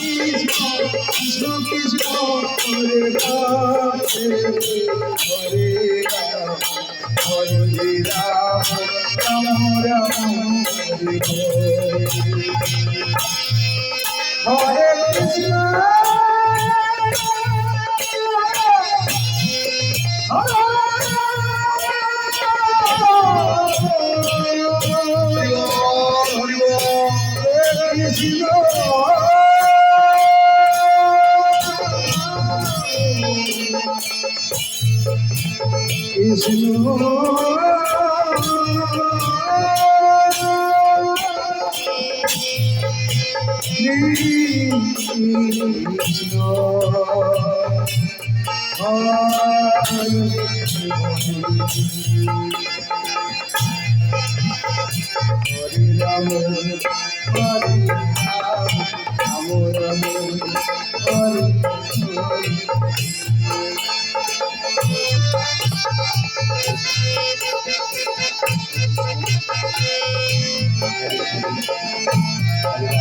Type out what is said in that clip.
Krishna Krishna Hare Ram Hare Ram Hare Ram Ram Ram Hare Hare Hare Krishna Hare Ram, Hare Ram, Ram Ram, Hare Hare.